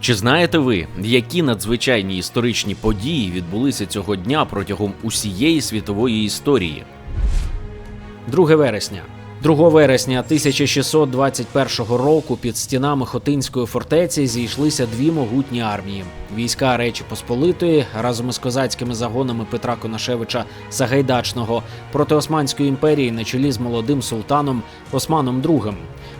Чи знаєте ви, які надзвичайні історичні події відбулися цього дня протягом усієї світової історії? 2 вересня. 2 вересня 1621 року під стінами Хотинської фортеці зійшлися дві могутні армії: війська Речі Посполитої разом із козацькими загонами Петра Конашевича Сагайдачного проти Османської імперії на чолі з молодим султаном Османом II.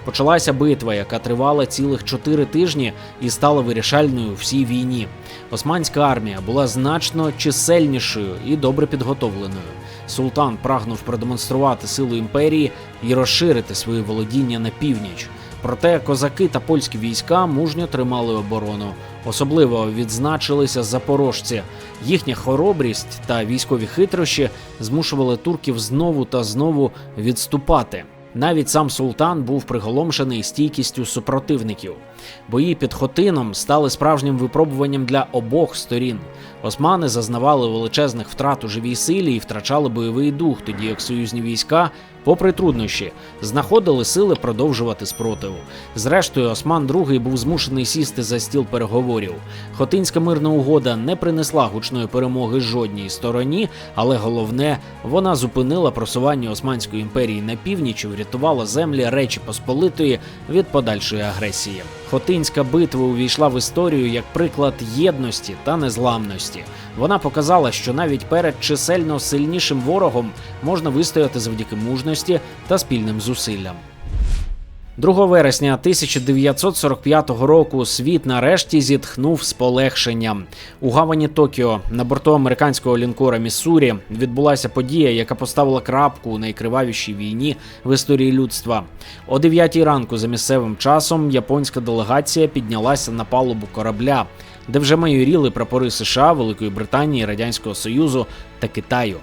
Почалася битва, яка тривала цілих чотири тижні і стала вирішальною у всій війні. Османська армія була значно чисельнішою і добре підготовленою. Султан прагнув продемонструвати силу імперії і розширити свої володіння на північ. Проте козаки та польські війська мужньо тримали оборону. Особливо відзначилися запорожці. Їхня хоробрість та військові хитрощі змушували турків знову та знову відступати. Навіть сам султан був приголомшений стійкістю супротивників. Бої під Хотином стали справжнім випробуванням для обох сторін. Османи зазнавали величезних втрат у живій силі і втрачали бойовий дух, тоді як союзні війська, попри труднощі, знаходили сили продовжувати спротиву. Зрештою, Осман II був змушений сісти за стіл переговорів. Хотинська мирна угода не принесла гучної перемоги жодній стороні, але головне, вона зупинила просування Османської імперії на північ і врятувала землі Речі Посполитої від подальшої агресії. Хотинська битва увійшла в історію як приклад єдності та незламності. Вона показала, що навіть перед чисельно сильнішим ворогом можна вистояти завдяки мужності та спільним зусиллям. 2 вересня 1945 року світ нарешті зітхнув з полегшенням. У гавані Токіо на борту американського лінкора Міссурі відбулася подія, яка поставила крапку у найкривавішій війні в історії людства. О 9 ранку за місцевим часом японська делегація піднялася на палубу корабля, де вже майоріли прапори США, Великої Британії, Радянського Союзу та Китаю.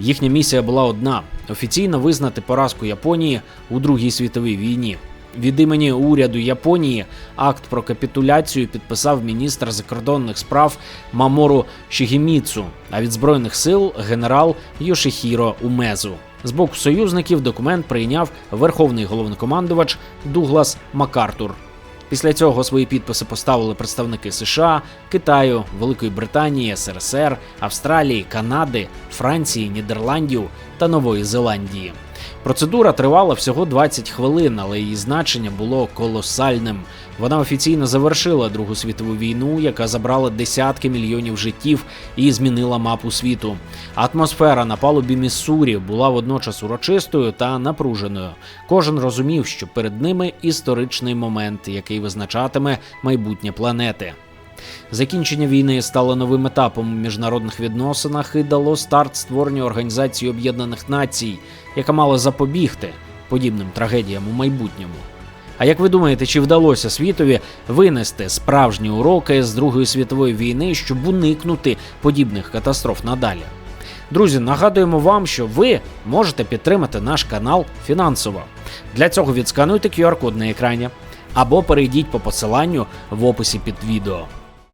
Їхня місія була одна: офіційно визнати поразку Японії у Другій світовій війні. Від імені уряду Японії акт про капітуляцію підписав міністр закордонних справ Мамору Шігіміцу, а від збройних сил генерал Йошихіро Умезу. З боку союзників документ прийняв верховний головнокомандувач Дуглас Макартур. Після цього свої підписи поставили представники США, Китаю, Великої Британії, СРСР, Австралії, Канади, Франції, Нідерландів та Нової Зеландії. Процедура тривала всього 20 хвилин, але її значення було колосальним. Вона офіційно завершила Другу світову війну, яка забрала десятки мільйонів життів і змінила мапу світу. Атмосфера на палубі Міссурі була водночас урочистою та напруженою. Кожен розумів, що перед ними історичний момент, який визначатиме майбутнє планети. Закінчення війни стало новим етапом у міжнародних відносинах і дало старт створенню Організації Об'єднаних Націй, яка мала запобігти подібним трагедіям у майбутньому. А як ви думаєте, чи вдалося світові винести справжні уроки з Другої світової війни, щоб уникнути подібних катастроф надалі? Друзі, нагадуємо вам, що ви можете підтримати наш канал фінансово. Для цього відскануйте QR-код на екрані або перейдіть по посиланню в описі під відео.